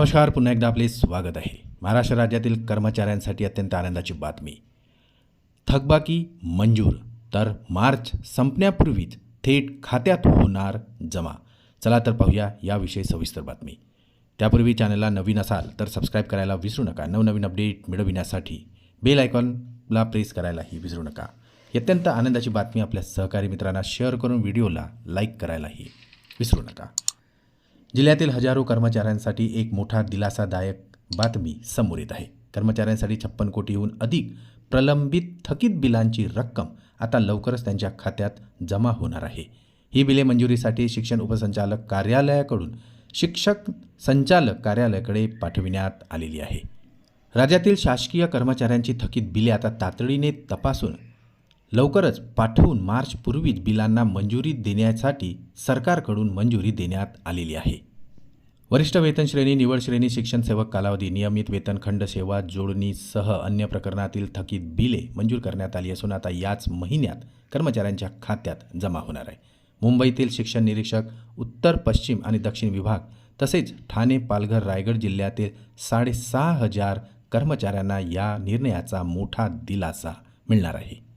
नमस्कार पुन्हा एकदा आपले स्वागत आहे. महाराष्ट्र राज्यातील कर्मचाऱ्यांसाठी अत्यंत आनंदाची बातमी. थकबाकी मंजूर तर मार्च संपण्यापूर्वीच थेट खात्यात होणार जमा. चला तर पाहूया याविषयी सविस्तर बातमी. त्यापूर्वी चॅनलला नवीन असाल तर सबस्क्राईब करायला विसरू नका. नवनवीन अपडेट मिळविण्यासाठी बेल आयकॉनला प्रेस करायलाही विसरू नका. अत्यंत आनंदाची बातमी आपल्या सहकारी मित्रांना शेअर करून व्हिडिओला लाईक करायलाही विसरू नका. जिल्ह्यातील हजारो कर्मचाऱ्यांसाठी एक मोठा दिलासादायक बातमी समोर येत आहे. कर्मचाऱ्यांसाठी छप्पन कोटीहून अधिक प्रलंबित थकीत बिलांची रक्कम आता लवकरच त्यांच्या खात्यात जमा होणार आहे. ही बिले मंजुरीसाठी शिक्षण उपसंचालक कार्यालयाकडून शिक्षक संचालक कार्यालयाकडे पाठविण्यात आलेली आहे. राज्यातील शासकीय कर्मचाऱ्यांची थकीत बिले आता तातडीने तपासून लवकरच पाठवून मार्चपूर्वीच बिलांना मंजुरी देण्यासाठी सरकारकडून मंजुरी देण्यात आलेली आहे. वरिष्ठ वेतन श्रेणी निवड श्रेणी शिक्षण सेवक कालावधी नियमित वेतन खंड सेवा जोडणीसह अन्य प्रकरणातील थकीत बिले मंजूर करण्यात आली असून आता याच महिन्यात कर्मचाऱ्यांच्या खात्यात जमा होणार आहे. मुंबईतील शिक्षण निरीक्षक उत्तर पश्चिम आणि दक्षिण विभाग तसेच ठाणे पालघर रायगड जिल्ह्यातील साडेसहा हजार कर्मचाऱ्यांना या निर्णयाचा मोठा दिलासा मिळणार आहे.